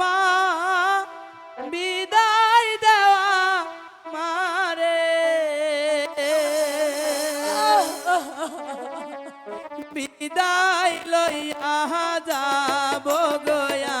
মা বিদায় দেওয়া মারে। বিদায় লইয়া যাব গয়া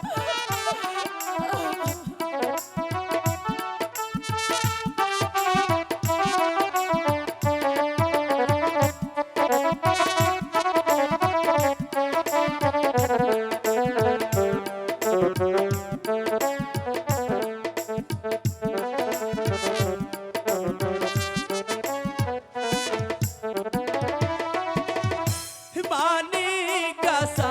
কাসা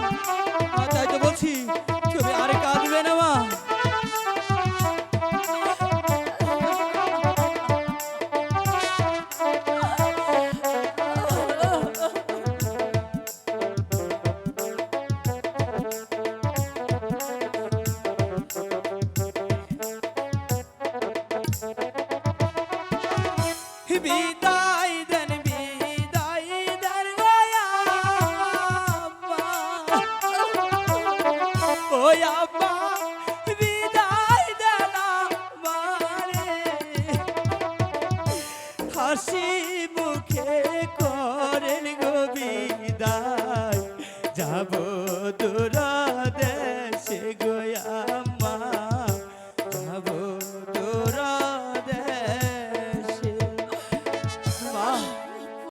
বিদায় দেন বিদায় দেন ওয়া বিদায় দেন হাসি